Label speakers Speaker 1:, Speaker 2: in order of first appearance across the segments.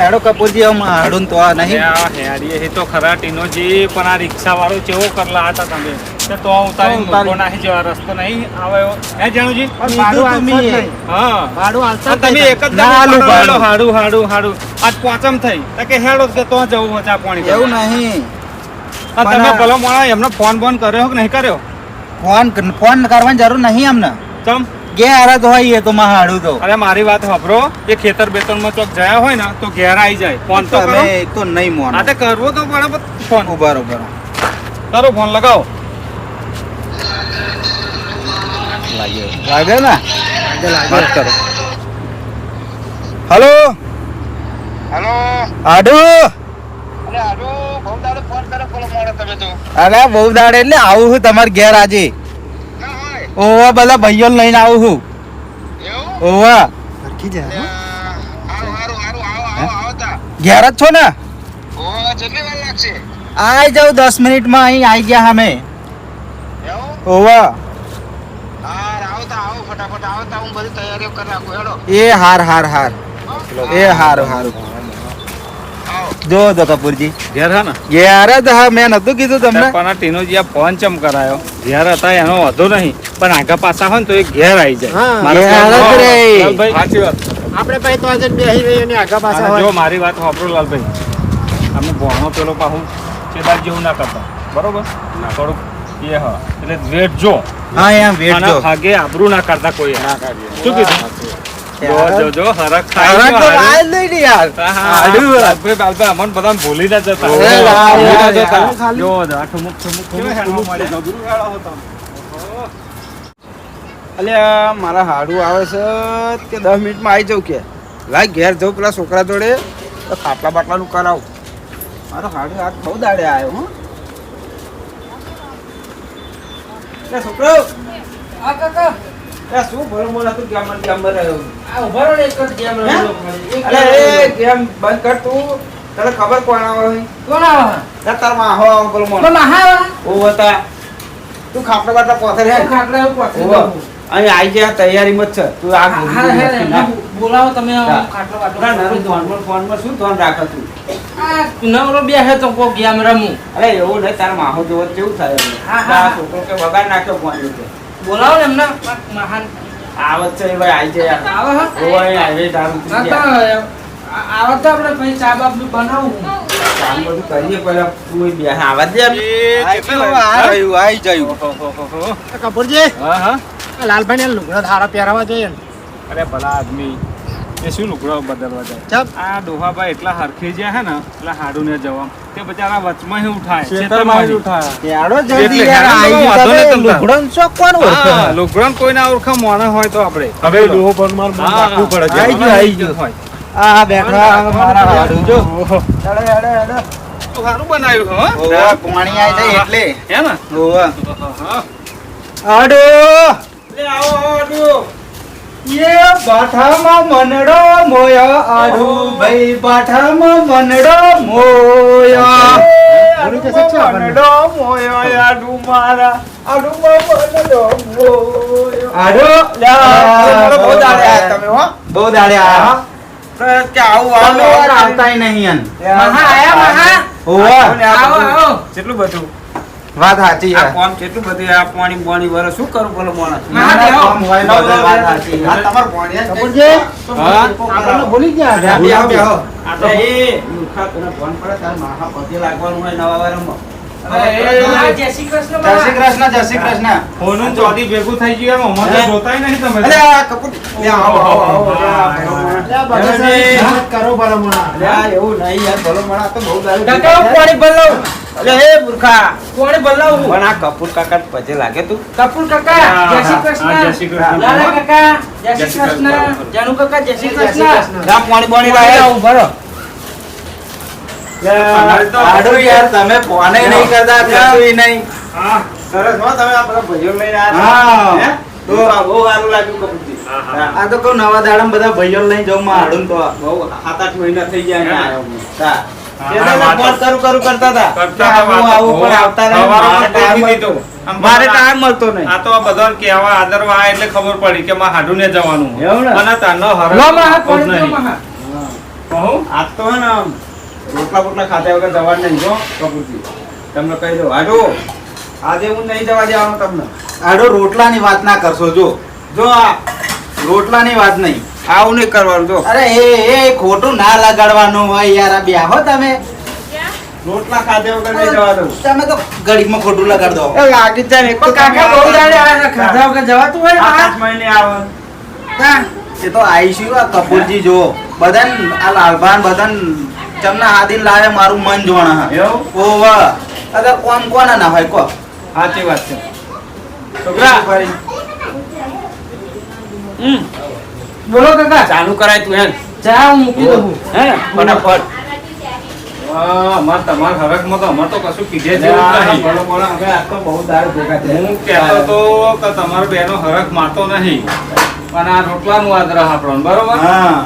Speaker 1: હેડો કપૂરજી હમણાં હાડું તો આ નહીં.
Speaker 2: આ હેડીએ એ તો ખરા ટીનોજી પણ આ રિક્ષા વાળો ચેવો કરલા હતા તમે? તે ઉતારી. મૂકો નાખી જવા રસ્તો નહીં. આવે હે જાણુજી?
Speaker 1: પણ ભાડું
Speaker 3: તમે
Speaker 1: નહીં.
Speaker 2: હા.
Speaker 3: ભાડું
Speaker 2: આલતા તમે એક જ પાડો, હાડું. હાડું હાડું આજ પાંચમ થઈ. તો કે હેડો કે તો જવું હતા પાણી
Speaker 1: એવું નહીં.
Speaker 2: આ તમે ભલો મોણા એમને ફોન બોન કર્યો કે નહીં કર્યો?
Speaker 1: ફોન ફોન કરવાની જરૂર નહીં અમને.
Speaker 2: ચમ?
Speaker 1: ઘેર જ હોય એ તો માં હાડું તો.
Speaker 2: અરે મારી વાત સાંભળો. એ ખેતર બેતરમાં ચોક જયા હોય ને તો ઘેર આવી જાય. ફોન તો કરો.
Speaker 1: તમે તો નહીં મોન.
Speaker 2: આ તે કરવો તો પણ ફોન.
Speaker 1: ઊભા
Speaker 2: તારો ફોન લગાવો.
Speaker 1: લાગે ને? વાત કરો. હલો?
Speaker 4: હેલો?
Speaker 1: આડુ?
Speaker 4: અરે બહુ દાડો ફોન કરે બોલો મોડો તમે તો.
Speaker 1: અરે બહુ દાડે એટલે આવું છું તમારે ઘેર આજે. ઓવા બધા ભાઈઓ લઈને આવું છું.
Speaker 4: એવું?
Speaker 1: ઓવા.
Speaker 4: સરખી તા
Speaker 1: ઘેર જ છો ને? આઈ જાઉં દસ મિનિટમાં અહીં આવી ગયા અમે.
Speaker 4: એવું?
Speaker 1: ઓવા.
Speaker 4: હાર આવો તા આવો ફટાફટ આવો તા હું બધી તૈયારીઓ કરી નાખું હેડો.
Speaker 1: એ હાર હાર હાર. એ હારું હારું.
Speaker 4: આવો
Speaker 1: જો તો કપૂરજી.
Speaker 2: ઘેર હા ને?
Speaker 1: ઘેર જ હા મેં નતું કીધું તમને.
Speaker 2: પણ જે ટીનોજી આ ફોન ચમ કરાયો. ઘેર હતા એનો વધુ નહીં. પણ આગા પાછા હોય ને તો એ ઘેર આવી જાય. સાચી વાત.
Speaker 3: આપણે ભાઈ તો આજે બેહી રહીએ ને આગા પાછા
Speaker 2: જો મારી વાત સાંભળો લાલભાઈ. અમે ભણો પેલો પાહું ચેદાર જેવું ના કરતા. બરોબર? થોડુંક એ હા. એટલે વેટ જો.
Speaker 1: હા એમ વેટ જો.
Speaker 2: હાગે આબરૂ ના કરતા કોઈ. શું કીધું? જો જો જો હરખ થાય
Speaker 1: હવે
Speaker 2: છે,
Speaker 1: તો
Speaker 2: હારું.
Speaker 1: નહીં ને યાર.
Speaker 2: હા, હા,
Speaker 1: હાડું.
Speaker 2: લાલભાઈ, બાલભાઈ, ભૂલી ના જતા. ભૂલી ના જતા. જો જો, આ ઠુમુક, ઠુમુક, ઠુમુક, ઠુમુક
Speaker 1: અલ્યા મારા હાડું આવે છે કે દસ મિનિટમાં આવી જાઉં કે? લાય ઘેર જઉં પેલા છોકરા જોડે. તો ખાટલા બાટલાનું કરાવું. મારો હાડું હાથ બહુ દાડે આવ્યો હો. છોકરો.
Speaker 3: આ કાકા.
Speaker 1: એ શું ભલો બોલા તું ગેમ ગેમ
Speaker 3: આ ઊભા રહો એક જ
Speaker 1: હે? એ ગેમ બંધ કર તું. તને ખબર કોણ આવે?
Speaker 3: કોણ આવે
Speaker 1: તારમાં
Speaker 3: તો
Speaker 1: ઓ હે
Speaker 3: પહોંચી
Speaker 1: અહીં આવી ગયા તૈયારીમાં જ છે. તું આ
Speaker 3: હા, હા, હા, બોલાવો તમે
Speaker 1: હા.
Speaker 3: ખાટલો બાટલો
Speaker 1: ના, શું ધ્યાન રાખો તું?
Speaker 3: આ નવરો બેસે તો કો ગેમ રમું.
Speaker 1: અરે એવું નહીં તારા માહો જોવો કેવું થાય
Speaker 3: હા, હા.
Speaker 1: છોકરો કે વગાડ નાખ્યો ફોન
Speaker 3: બોલાવો ને એમને. મહાન.
Speaker 1: આવત છે ભાઈ આવી જાય યાર.
Speaker 3: આવે હા.
Speaker 1: ઓય આવી દારૂ પી
Speaker 3: તો
Speaker 1: ગયા.
Speaker 3: તો આપણે પછી ચા બાપનું બનાવું.
Speaker 1: કામ બધું કરીએ પહેલા તું અહીં બેહ. દે એમ.
Speaker 2: એ કેટલા વાગ્યા?
Speaker 3: કપૂરજી.
Speaker 2: હા હા.
Speaker 3: લાલભાઈ ને લુગડા ધારા પહેરાવા જોઈએ
Speaker 2: અરે ભલા આદમી. એ શું લુગડો બદલવા જાય
Speaker 3: ચપ
Speaker 2: આ ડોહાભાઈ એટલા હરખી જ્યાં હે ને એટલા હાડું ને જવા તે બચારા વચમાં ઉઠાય
Speaker 1: ખેતરમાં જ યાડો જલ્દી યાર, આવી તમે.
Speaker 2: તમતાર.
Speaker 1: લુગડોને શોખ કોણ ઓળખે?
Speaker 2: હા લુગડો કોઈના ઓળખા મોણા હોય તો આપણે
Speaker 5: હવે ડોહો પર માર મન રાખવું પડે છે
Speaker 1: આઈ ગયું, આઈ ગયું. આ બેઠા મારા હાડું જો હેડો, હેડો, હેડો.
Speaker 2: તો સારું બનાવ્યું હો
Speaker 1: પાણી આઈ જાય એટલે
Speaker 2: હે ને
Speaker 1: ઓવા.
Speaker 2: હા.
Speaker 1: લે આવો આડો યે બાઠામાં મનડો મોયા. આડુ ભાઈ બાઠામાં મનડો મોયા. મનડો આડુ મારા મનડો મોયો. આડો બહુ દાડે તમે હો. બહુ દાડે કે આવું આવું આવતાય નહીં
Speaker 3: મહા આયા મહા.
Speaker 1: ઓવા
Speaker 3: આવો આવો.
Speaker 1: કેટલું બધું? વાત સાચી
Speaker 5: આ કોમ કેટલું બધું આ પાણી પાણી વરે શું કરું બોલો માણસ?
Speaker 3: ના, ના,
Speaker 1: હોય ને બધું વાત સાચી.
Speaker 5: આ તમાર
Speaker 3: કપૂરજી
Speaker 2: હા?
Speaker 3: આપણને ભૂલી ગયા.
Speaker 5: આ તો એ. મુખા તને ફોન પર તાર મહા પગે લાગવાનું હોય નવા વારમાં.
Speaker 3: જય શ્રી કૃષ્ણ
Speaker 1: જય શ્રી કૃષ્ણ જય શ્રી કૃષ્ણ
Speaker 2: ફોનનું ચોટી ભેગું થઈ ગયું એમ અમારે જોતાય નહીં તમે
Speaker 1: અલે કપૂર આવો આવો આવો લે આ ભલો માણસ.
Speaker 3: લે, બધા સાથે મહેનત કરો ભલામણા.
Speaker 5: એવું નહીં યાર ભલો તો બહુ દારૂ
Speaker 3: કાકા પાણી બદલાવું
Speaker 5: અરે હે મૂર્ખા
Speaker 3: પાણી બદલાવું
Speaker 5: પણ આ કપૂર કાકા પગે લાગે તું
Speaker 3: કપૂર કાકા જય શ્રી કૃષ્ણ
Speaker 2: જય શ્રી કૃષ્ણ.
Speaker 3: લાલા કાકા જય શ્રી કૃષ્ણ
Speaker 2: કૃષ્ણ.
Speaker 3: જાનુ કાકા જય શ્રી કૃષ્ણ
Speaker 1: કૃષ્ણ.
Speaker 5: પાણી પાણી
Speaker 3: ભરો.
Speaker 1: આડો યાર તમે ફોને નહીં કરતા કશું નહીં.
Speaker 5: સરસ હો તમે આ બધા લઈને આવ્યા તો બહુ સારું લાગ્યું કપૂરજી.
Speaker 1: આ તો કહું નવા લઈને માં તો
Speaker 5: બહુ સાત આઠ મહિના થઈ ગયા આવ્યો હું. મારે ટાઈમ મળતો નહીં
Speaker 2: આ તો આ બધા કેવા આદરવા એટલે ખબર પડી કે માં હાડું ને? જવાનું? અને તારનો હરખ
Speaker 3: લો મહા,
Speaker 2: આપવો જ
Speaker 3: પાણી લો
Speaker 2: નહીં.
Speaker 3: મહા.
Speaker 2: હું.
Speaker 5: આજ તો આમ રોટલા બોટલા ખાતા વગર જવાનું નહીં જો કપૂરજી. તમને કહી દઉં આડો આજે હું નહીં જવા દેવાનો તમને.
Speaker 1: આડો રોટલાની વાત ના કરશો જો.
Speaker 5: જો આ
Speaker 1: રોટલાની વાત નહીં
Speaker 5: આવું નહીં કરવાનું જો.
Speaker 1: અરે એ એ ખોટું ના લગાડવાનું હોય યાર આ બ્યાહો તમે.
Speaker 5: રોટલા ખાધે વગર નહીં જવા દઉં.
Speaker 1: તમે તો ઘડીકમાં ખોટું લગાડ દો
Speaker 5: એ લાગી જ જાય ને તો
Speaker 4: કાકા બહુ દાડે આ ખાધા વગર જવાતું હોય
Speaker 5: પાંચ મહિને આવે.
Speaker 4: હા.
Speaker 1: એ તો આઈશું આ કપૂરજી જો. બધાને આ લાલભાન બધાન ચમના હાદીન લાવે મારું મન જોણા હા.
Speaker 5: એવું?
Speaker 1: ઓવા અગર કોણ કોણ ના હોય કો.
Speaker 5: સાચી વાત છે. છોકરા. હમ.
Speaker 4: બોલો કાકા.
Speaker 5: ચાલુ કરાય તું એમ
Speaker 4: ચા હું મૂકી દઉં.
Speaker 5: હે ફટાફટ.
Speaker 2: અમાર તમાર હરખમાં તો અમાર તો કશું કીધે જેવું નહીં.
Speaker 5: બોલો, બોલો, હવે આ તો બહુ દારૂ ભેગા.
Speaker 2: હું કહેતો તો કે તમારો બેનો હરખ મારતો નહીં. પણ આ રોટલાનું આદરા આપણો બરોબર?
Speaker 1: હા.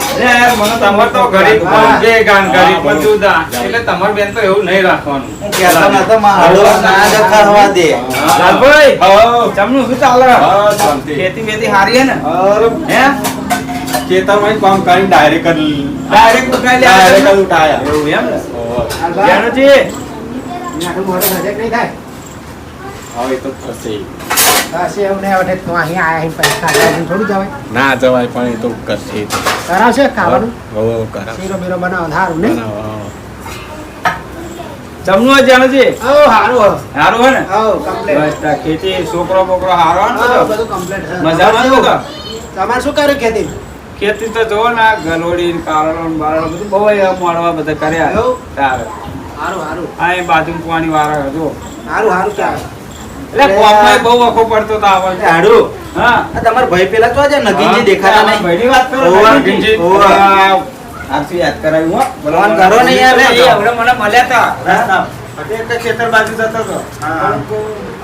Speaker 2: તમાર તો ગરીબ
Speaker 1: હા.
Speaker 2: ગાન ગરીબ
Speaker 5: હા,
Speaker 2: એટલે તમાર બેન તો એવું નહીં રાખવાનું.
Speaker 1: હું કહેતો મારો ના જ દે.
Speaker 5: લાલભાઈ, ચમનું શું ચાલે? ખેતી બેતી હારી હે ને?
Speaker 2: અરે,
Speaker 5: હે?
Speaker 2: ખેતરમાં જ કામ કરીને ડાયરેક્ટ જ
Speaker 5: ડાયરેક્ટ ઉઠાઈ લે.
Speaker 2: ડાયરેક્ટ જ ઉઠાયા.
Speaker 5: એવું એમ? ને
Speaker 4: આટલું મોડું નહીં થાય.
Speaker 2: હવે તો થશે
Speaker 4: બસ એવું નહીં હવે તો અહીં આયા પૈસા ખાધા થોડું જવાય
Speaker 2: ના જવાય પણ એ તો કરશે
Speaker 4: કરાવશે ખાવાનું?
Speaker 2: હો કરા
Speaker 4: શીરો બીરો બનાવો સારું ને
Speaker 5: ચમનું હે. જાણુજી?
Speaker 4: ઓ સારું
Speaker 5: હારું હે ને?
Speaker 4: ઓ કમ્પ્લીટ
Speaker 5: બસ ખેતી છોકરો બોકરો હારો હે ને બધું?
Speaker 4: કમ્પ્લીટ
Speaker 5: મજામાં ને
Speaker 4: તમારે? શું કર્યું ખેતી?
Speaker 5: ખેતી તો જોવો ને ગલોડી કારણો બારણો બધું બહુ મોડવા બધા કર્યા?
Speaker 4: સારું. સારું
Speaker 5: આ એ બાજુ પાણી વાળા જો
Speaker 4: સારું સારું કહેવાય
Speaker 5: એટલે કોમમાં બહુ વખો પડતો તો આવડે
Speaker 1: હાડુ.
Speaker 5: હા.
Speaker 1: તમાર ભાઈ પેલા તો આજે નગીનજી દેખાતા નહીં.
Speaker 5: ભાઈની વાત કરો નગીનજી.
Speaker 1: ઓવા.
Speaker 5: યાદ કરાવ્યું હો.
Speaker 1: ફોન કરો ને યાર.
Speaker 5: એ હમણાં મને મળ્યા તા.
Speaker 1: રસ્તા
Speaker 5: પછી એક ખેતર બાજુ જતો હતો.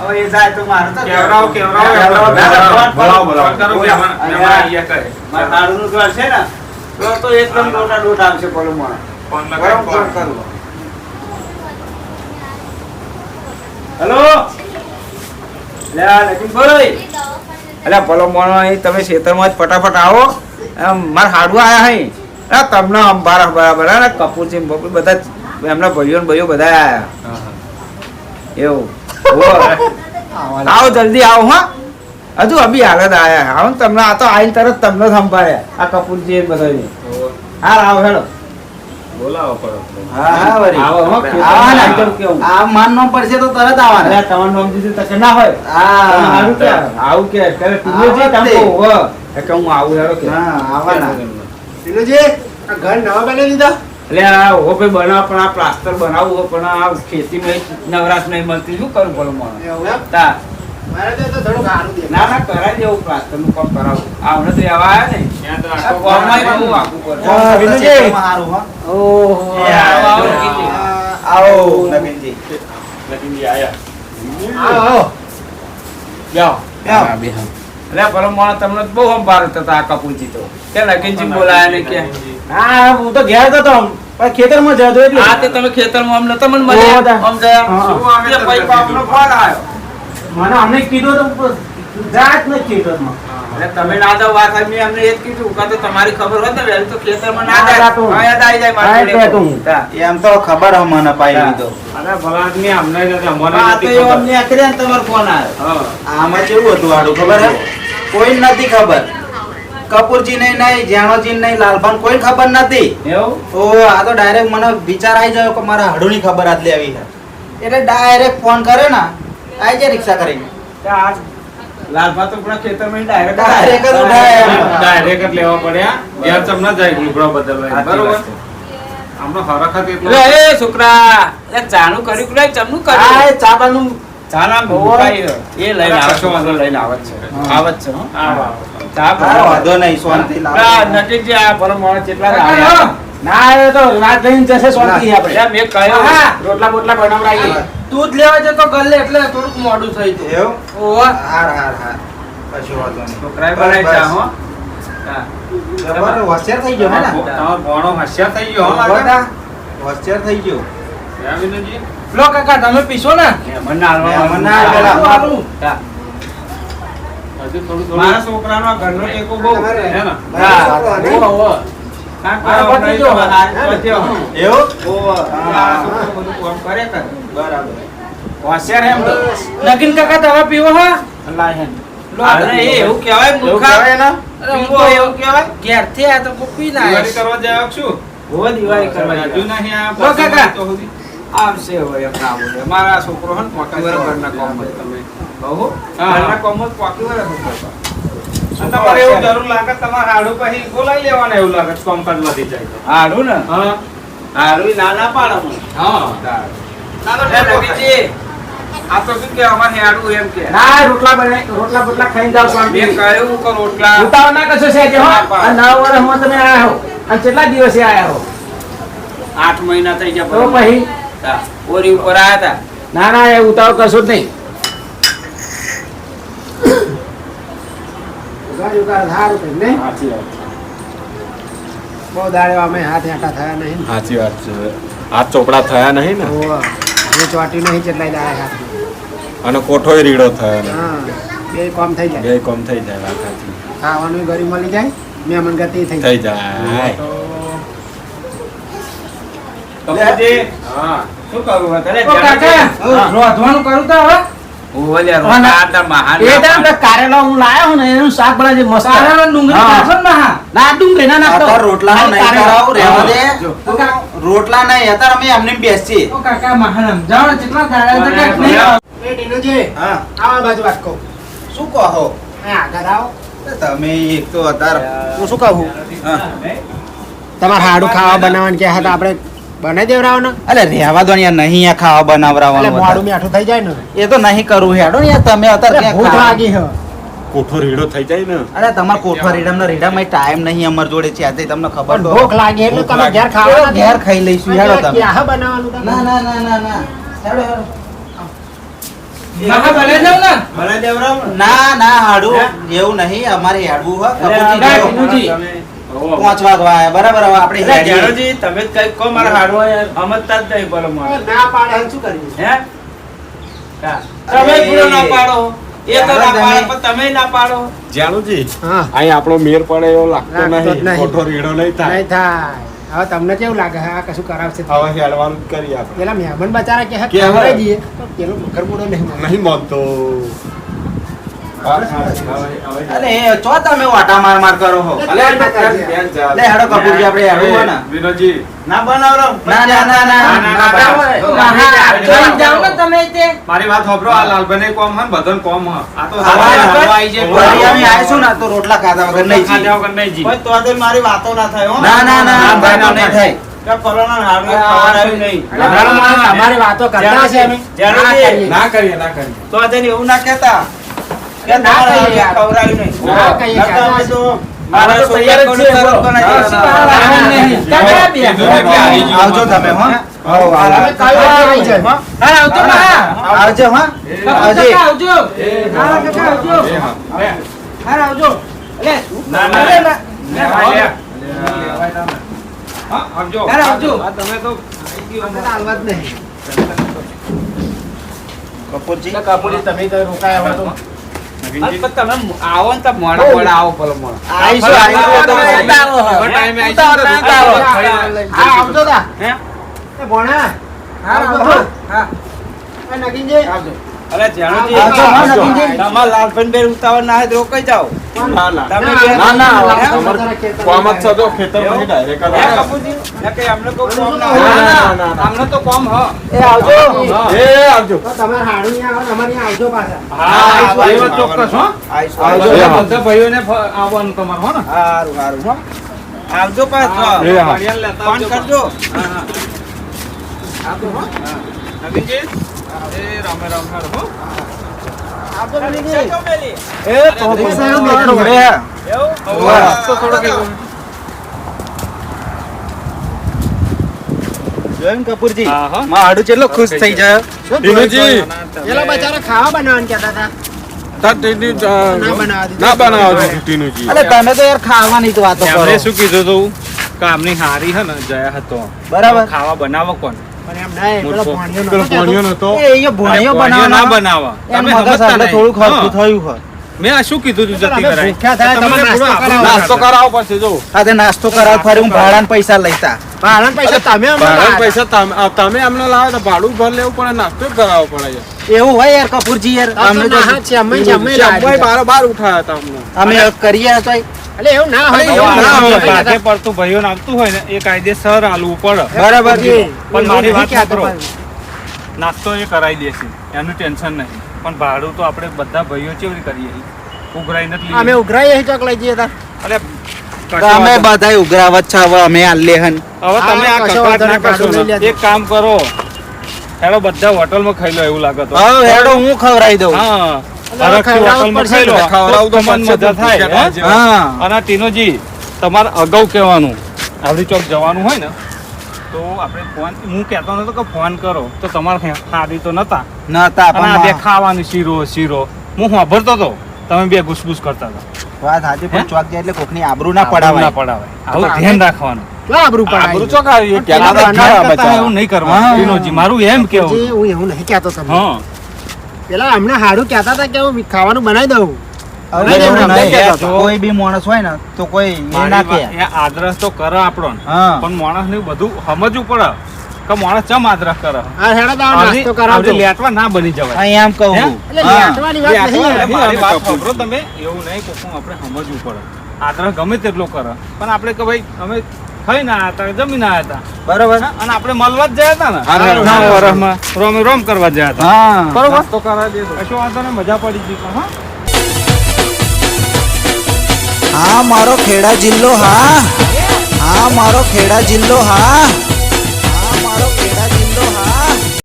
Speaker 5: હવે એ જાય તો મારે તો
Speaker 2: કેવરાવો, કેવરાવો,
Speaker 5: કેવરાવો,
Speaker 2: કેવરાવો.
Speaker 5: બોલાવો, બોલાવો.
Speaker 2: ફોન કરો, મહેમાન, મહેમાન અહીંયા કરે.
Speaker 5: મારા દારૂનું ઘર છે ને. તો તો એકદમ દોટા દોટ આવશે પેલો
Speaker 2: ફોન
Speaker 5: ફોન. હેલો? અલ્યા ભલો મોણો અહીં તમે ખેતરમાં જ ફટાફટ આવો. મારા હાડવા આવ્યા અહીં અરે તમને અંબારા બરાબર ને કપૂરસિંહ બપૂર બધા એમના ભાઈઓ ને ભાઈઓ બધા આવ્યા એવું. આવો જલ્દી આવો હા. હજુ અભી હાલત આયા આવો તમને આ તો આઈને તરત તમને સંભાળ્યા આ કપૂરજી બધા હા આવો હેડો.
Speaker 2: બોલાવો પડો.
Speaker 1: હા હા વળી.
Speaker 5: આવો હો, કેવું.
Speaker 1: આ માન નો પડશે તો તરત આવવાના
Speaker 5: તમારું નામ દીધું તો ના હોય.
Speaker 1: હા.
Speaker 5: આવું કે આવું કે કરે ટીનેજી
Speaker 1: આવા
Speaker 5: તમકો હો કે હું આવું હેડો કે.
Speaker 1: હા આવવાના
Speaker 4: ટીનુજી આ ઘર નવા બનાવી દીધા
Speaker 5: એટલે આ હો ભાઈ બનાવ પણ આ પ્લાસ્ટર બનાવવું પણ આ ખેતી નવરાશ નહીં મળતી. શું કરું બોલો
Speaker 4: મને
Speaker 5: તા.
Speaker 4: મારે તો થોડું સારું દે
Speaker 5: ના ના કરાવી દેવું પ્લાસ્ટર કામ કરાવું? આ તો એવા આયા ને?
Speaker 2: ત્યાં તો
Speaker 5: આ
Speaker 2: આટલો
Speaker 5: બહુ આખું પડે.
Speaker 4: વિનુજી.
Speaker 1: ખેતરમાં હો.
Speaker 4: ઓહો.
Speaker 5: આવો, આવો,
Speaker 1: નવીનજી.
Speaker 2: આયા.
Speaker 4: આવો આવો.
Speaker 5: જાઓ.
Speaker 1: આવો.
Speaker 5: એટલે પેલો તમને બહુ સંભાળ થતા આ કપૂરજી તો. કે લગીનજી બોલાયા ને કે?
Speaker 4: હા હું તો ઘેર હતો પણ ખેતરમાં જતો એટલે.
Speaker 5: તે તમે ખેતરમાં માં તમને
Speaker 4: મજા
Speaker 5: મળ્યા? આમ જયા? શું આવે છે ભાઈ ફોન આવ્યો
Speaker 4: મને અમને કીધું તો જાત નથી ખેતરમાં.
Speaker 5: એટલે તમે ના જાઓ વાત આવી, મેં એ જ કીધું કાં તો તમારી ખબર હોત ને તો ખેતરમાં ના
Speaker 4: ના
Speaker 5: જાય.
Speaker 4: જાતું.
Speaker 5: હા, યાદ આવી જાય
Speaker 4: હા,
Speaker 5: મારી
Speaker 4: એટલે
Speaker 5: જોડે.
Speaker 4: તું.
Speaker 5: તા.
Speaker 1: એમ તો ખબર મને પાઈ લીધો
Speaker 2: અરે ભલા આદમી અમને નથી, અમને
Speaker 5: આ તો
Speaker 2: નથી
Speaker 5: એ
Speaker 2: ખબર.
Speaker 5: અમને આખરે તમારો ફોન આવ્યો.
Speaker 1: આમાં કેવું હતું ખબર હે? કોઈ નથી ખબર. કપૂરજી નહીં નહીં જાણોજી નહીં લાલભાન કોઈ ખબર નથી.
Speaker 5: એવું?
Speaker 1: ઓ આ તો ડાયરેક્ટ મને વિચાર આવી ગયો કે મારા હાડુની ખબર આટલી લેવી છે. એટલે ડાયરેક્ટ ફોન કરે ને આવી જાય રિક્ષા કરીને.
Speaker 5: લાલભા તો પૂરા ખેતરમાં ડાયરેક્ટ
Speaker 1: Direct
Speaker 2: ડાયરેક્ટ લેવા પડ્યા. ઘેર તમને જાય લુગડો બદલવા બરોબર?
Speaker 5: છે.
Speaker 2: આમનો હરખ એટલો.
Speaker 5: એ છોકરા એ ચાનું કર્યું કે ચમનું કર્યું?
Speaker 4: એ ચાબાનું
Speaker 5: ચાના બહુ એ લઈને આવે
Speaker 2: કશો વાંધો
Speaker 5: છે લઈને આવે છે.
Speaker 1: હા.
Speaker 5: છે. ચા
Speaker 1: વાંધો નહીં શાંતિ
Speaker 5: નજીક જે આ આવ્યા.
Speaker 4: ના એ તો રાત લઈને જશે શાંતિ આપણે.
Speaker 5: મેં કહ્યું
Speaker 4: હા.
Speaker 5: રોટલા બોટલા બનાવડાવીએ
Speaker 4: તું જ લેવા જતો ગલ્લે એટલે થોડુંક મોડું થઈ ગયું.
Speaker 1: એવું?
Speaker 4: ઓવા
Speaker 1: હાર હાર હાર. કશું વાંધો નહીં.
Speaker 5: છોકરાએ બનાવી ચા હો.
Speaker 1: તમારો હોશિયાર થઈ ગયો હે ને?
Speaker 2: તમારો ભોણો હોશિયાર થઈ ગયો હો લાગે.
Speaker 1: હોશિયાર થઈ ગયો.
Speaker 4: લો કાકા તમે પીશો ને?
Speaker 5: મહેમાન ના હાલવા
Speaker 1: મહેમાન ના હાલવા.
Speaker 5: મારા છોકરાનો ઘરનો ટેકો બહુ
Speaker 2: હે ને?
Speaker 5: હા.
Speaker 4: નગીન કાકા દવા પીવો હા?
Speaker 5: એવું
Speaker 4: ઘેરથી આ તો પી ના
Speaker 2: કરવા જાય છું?
Speaker 5: હોવે દિવાળી કરવા
Speaker 2: હજુ નહીં આ
Speaker 5: કાકા. ના મારા છોકરો હે ને પોકી વરસ ઘરના કામ તમે. કહો?
Speaker 2: હા.
Speaker 5: ઘરના કામ જ પોકી છોકરો.
Speaker 2: તમારે એવું જરૂર લાગે તમારે હાડું પછી બોલાવી લેવાના એવું લાગે કામકાજ વધી જાય તો.
Speaker 5: ને?
Speaker 2: હા.
Speaker 5: ઈ ના ના પાડે
Speaker 2: હા.
Speaker 5: ના તો આ તો શું કે અમારે હારું એમ કે.
Speaker 4: ના રોટલા બને રોટલા બોટલા ખાઈ જાવ શાંતિ.
Speaker 5: મેં કહ્યું કે રોટલા
Speaker 4: ઉતાવ ના કશો છે હો. આ નવ વર્ષમાં તમે આયા હો. અને કેટલા દિવસે આયા હો?
Speaker 5: આઠ મહિના થઈ ગયા
Speaker 4: તો પછી?
Speaker 5: ઓરી ઉપર આયા હતા
Speaker 4: ના ના એ ઉતાવળ કશું જ નહીં.
Speaker 2: સાચી વાત.
Speaker 4: બહુ દાડે અમે હાથ આટા થયા નહીં.
Speaker 2: સાચી વાત છે. આ ચોપડા થયા નહીં ને?
Speaker 4: એ ચોટી નહીં કેટલાય દાડે હાથ.
Speaker 2: અને કોઠોય રીડો થયો ને
Speaker 4: બે કામ થઈ જાય.
Speaker 2: બે કોમ થઈ જાય વાત સાચી.
Speaker 4: ખાવાનું ગરી મળી જાય મહેમાન ગતિ થઈ
Speaker 2: થઈ
Speaker 4: જાય.
Speaker 5: શું કરવું હવે?
Speaker 4: રોધવાનું કરું તો હવે?
Speaker 5: રોટલા
Speaker 1: નહીં અત્યારે અમે એમને બેસીએ. શું કહો. તમે એક તો અત્યારે
Speaker 4: હું શું કહું? તમારે હાડું ખાવા બનાવવાનું કે હતા આપણે બનાવી દેવરાવો ને
Speaker 1: અલે રહેવા દો ને યાર નહીં આ ખાવા
Speaker 4: એટલે મોડું મીઠું થઈ જાય ને.
Speaker 1: એ તો નહીં કરવું હેડો યાર તમે અત્યારે ક્યાં
Speaker 4: ભૂખ લાગી હે.
Speaker 2: કોઠો રીડો થઈ જાય ને.
Speaker 1: અરે તમાર કોઠો રીડમ ના રીડા માં ટાઈમ નહીં અમાર જોડે છે આજે તમને ખબર તો
Speaker 4: ભૂખ લાગે એટલે તમે ઘેર ખાવા
Speaker 1: ઘેર ખાઈ લઈશું હેડો તમે.
Speaker 4: ક્યાં બનાવવાનું
Speaker 1: ના ના ના ના ના. હેડો હેડો.
Speaker 4: બને. ના.
Speaker 1: ના હાડું. એવું નહીં અમારે હાડવું હોય આયા બરાબર હવે આપણે
Speaker 5: જાણોજી, તમે જ કઈ કહો મારા હાડું સમજતા જ નહીં બોલો મને.
Speaker 4: ના પાડે શું કરીએ?
Speaker 5: હે? તમે પૂરો ના પાડો. એ તો ના પાડે પણ તમે ના પાડો.
Speaker 2: જાણુજી
Speaker 4: હા.
Speaker 2: અહીં આપણો મેર પડે એવો લાગતો
Speaker 4: લાગતો
Speaker 2: નહીં.
Speaker 4: નહીં.
Speaker 2: કોઠો નહીં થાય.
Speaker 4: નહીં થાય. હવે તમને કેવું લાગે? આ કશું કરાવશે?
Speaker 2: હવે હેડવાનું જ કરીએ આપણે.
Speaker 4: પેલા મહેમાન બચારા કે
Speaker 2: કે
Speaker 4: પેલો મગર નહીં.
Speaker 2: નહીં માનતો
Speaker 1: અરે એ ચો તમે વાટા માર માર કરો હો.
Speaker 4: અલે,
Speaker 1: હેડો કપૂરજી આપણે હોય ને.
Speaker 2: વિનોદજી.
Speaker 5: ના બનાવરો
Speaker 1: ના ના ના ના.
Speaker 5: ના, ના, ના, ના.
Speaker 4: હા, જોઈને ને તમે તે.
Speaker 2: મારી વાત હોબરો આ લાલભાઈ કોમ હન બધન કોમ હ. આ તો આઈ જાય.
Speaker 1: અમે આવીશું ના તો રોટલા ખાધા વગર નહીં.
Speaker 2: ખાધા વગર નહીં જી.
Speaker 5: ભાઈ, તો આજે મારી વાતો ના થાય હો.
Speaker 1: ના ના ના
Speaker 2: ના,
Speaker 1: ભાઈ
Speaker 2: ના,
Speaker 1: તો નહીં. થાય
Speaker 5: હાડું
Speaker 4: અમારી વાતો કરતા ના કરીએ.
Speaker 2: ના કરીએ
Speaker 5: તો આજે એવું ના કહેતા. કે
Speaker 4: ના કહીએ
Speaker 5: હાડું નહીં.
Speaker 4: ના કહીએ
Speaker 5: નકર અમે તો
Speaker 4: મારા તૈયાર જ છે,
Speaker 5: તરત
Speaker 4: બોલો.
Speaker 5: બનાવી
Speaker 4: કશું
Speaker 5: દેવાના.
Speaker 4: કરવાનું નહીં. કાકા બે.
Speaker 2: કીધું ને કે આવી જાઓ.
Speaker 1: આવજો તમે હો હો, આવજો.
Speaker 4: કાલે આવી જાય. હા, આવજો
Speaker 1: આવજો હા
Speaker 4: કાકા
Speaker 1: આવજે
Speaker 4: આવજો. હા, કાકા આવજો.
Speaker 2: એ હા.
Speaker 4: હા, આવજો. અલે,
Speaker 5: ના, ના.
Speaker 4: અરે, ના.
Speaker 5: ના, લે.
Speaker 2: હા, આવજો
Speaker 4: અરે, આવજો.
Speaker 2: આ તમે તો
Speaker 4: અમે તો હાલવા જ નહીં.
Speaker 1: કપૂરજી
Speaker 4: કાપુડી તમે રોકાયા હોય તો.
Speaker 5: આવો ને મોડા મોડા આવો ભલે મોડા.
Speaker 4: ઉતારો
Speaker 2: ટાઈમે
Speaker 4: હા, આવજો તા.
Speaker 5: હે?
Speaker 4: એ હા. હા. નગીનજી.
Speaker 5: અરે જાણોજી,
Speaker 1: હા.
Speaker 5: તમારા બેન ઉતાવળ ના તો રોકાઈ જાઓ
Speaker 2: ના ના
Speaker 4: ના,
Speaker 2: ના, ના, કોમ જ છે ખેતર પછી direct જ
Speaker 5: હે,
Speaker 2: આવે.
Speaker 5: કે અમને કોઈ કોમ ના
Speaker 2: ના, ના, ના, ના.
Speaker 5: અમને તો કોમ હ
Speaker 4: એ આવજો.
Speaker 2: એ આવજો
Speaker 4: તો હાડું નહીં આવે ને અમારે અહીંયા આવજો પાછા.
Speaker 2: હા એ ચોક્કસ હો આવજો. હા. બધા ભાઈઓને આવવાનું તમારે હો ને
Speaker 1: સારું સારું હો
Speaker 5: આવજો પાછો
Speaker 2: હા. નવીનજી એ રામે રામ હાર હો.
Speaker 1: તો
Speaker 4: રિક્ષા
Speaker 1: તો
Speaker 4: એવું?
Speaker 5: એવું?
Speaker 2: તો થોડો કઈ
Speaker 1: જોયું કપૂરજી. માં હાડું ચેટલો ખુશ થઈ જાય.
Speaker 4: બચારા બનાવવાનું કહેતા હતા.
Speaker 2: ખાવા બનાવો કોણ?
Speaker 4: નાસ્તો કરાવો
Speaker 2: પડશે જો
Speaker 1: આ તે નાસ્તો કરાવ. ફરી હું ભાડાના પૈસા લેતા
Speaker 4: ભાડા પૈસા તમે
Speaker 2: પૈસા તમે અમને લાવો ભાડું ભર લેવું પડે નાસ્તો કરાવવો પડે
Speaker 1: એવું હોય યાર કપૂરજી યાર
Speaker 4: અમે તો ચેમ્મઈ લાવ્યા.
Speaker 2: શંભાઈ બારો બાર ઉઠાયા હતા અમને
Speaker 1: અમે કરીએ તો
Speaker 4: એટલે એવું ના હોય
Speaker 2: એવું ના હોય.
Speaker 4: હોય.
Speaker 2: પડતું ભાઈઓ આવતું હોય ને એ કાયદેસર આલવું પડે
Speaker 1: બરાબર છે.
Speaker 2: પણ મારી વાત સાંભળો. નાસ્તો એ કરાવી દેશે એનું ટેન્શન નહીં પણ ભાડું તો આપણે બધા ભાઈઓ કેવી કરીએ ઉઘરાઈ નથી
Speaker 4: અમે ઉઘરાઈએ ચોક લઈ જઈએ તા
Speaker 2: અરે
Speaker 1: અમે બધા ઉઘરાવત છે હવે અમે આલે હન
Speaker 2: હવે તમે આ
Speaker 4: વાંધો
Speaker 2: ના કરશો. એક કામ કરો હેડો બધા હોટલમાં ખાઈ લો એવું લાગે તો.
Speaker 1: હા હેડો હું ખવડાવી દઉં.
Speaker 2: હા. અને ટીનોજી તમારે અગાઉ કહેવાનું આવડી ચોક જવાનું હોય ને તો આપણે ફોન હું કહેતો નતો કે ફોન કરો તો તમારે સારી તો નતા.
Speaker 1: નતા
Speaker 2: ખાવાનું શીરો શીરો. હું સાંભળતો હતો તમે બે ઘૂસઘૂસ કરતા હતા.
Speaker 1: વાત સાચી પણ ચોક જાય એટલે કોકની આબરૂ ના
Speaker 2: આબરૂ ના
Speaker 1: પડાવાય.
Speaker 2: પડાવાય આવું ધ્યાન રાખવાનું.
Speaker 4: આબરૂ
Speaker 2: આબરૂ ચોક આવી
Speaker 4: પેલા
Speaker 2: આપણે
Speaker 4: તો
Speaker 2: ઘણા
Speaker 4: અનાજ
Speaker 2: કરતા એવું નહીં કરવાનું.
Speaker 1: હા.
Speaker 2: મારું એમ કેવું.
Speaker 4: હું એવું નહીં કહેતો તમને.
Speaker 2: હા.
Speaker 4: પેલા હમણાં હારું કહેતા હતા કે હું ખાવાનું બનાવી દઉં.
Speaker 1: કોઈ બી માણસ હોય ને તો કોઈ ના કે
Speaker 2: વાત- તો કરે આપણો પણ માણસ ને બધું સમજવું પડે. કે માણસ ચમ આદરસ કરે?
Speaker 4: આ હેડો તો નાસ્તો કરાવજો.
Speaker 2: લેટવા ના બની જવાય.
Speaker 1: અહીં એમ કહું?
Speaker 4: એટલે લેટવાની વાત નહીં.
Speaker 2: નહીં, મારી વાત સાંભળો તમે. એવું નહીં કોકનું આપણે સમજવું પડે. આદરસ ગમે તેટલો કરે. પણ આપણે કે ભાઈ અમે ખાઈ ના હતા જમી ના હતા.
Speaker 1: બરોબર.
Speaker 2: અને આપણે મળવા જ જયા હતા ને?
Speaker 1: હા, હા,
Speaker 2: નવા
Speaker 1: હા.
Speaker 2: વરસમાં રોમ રોમ કરવા જ હતા. બરોબર? તો કરાવી દેજો કશો વાંધો નહીં મજા પડી ગઈ હા.
Speaker 1: હા મારો ખેડા જિલ્લો હા. હા મારો ખેડા જિલ્લો હા.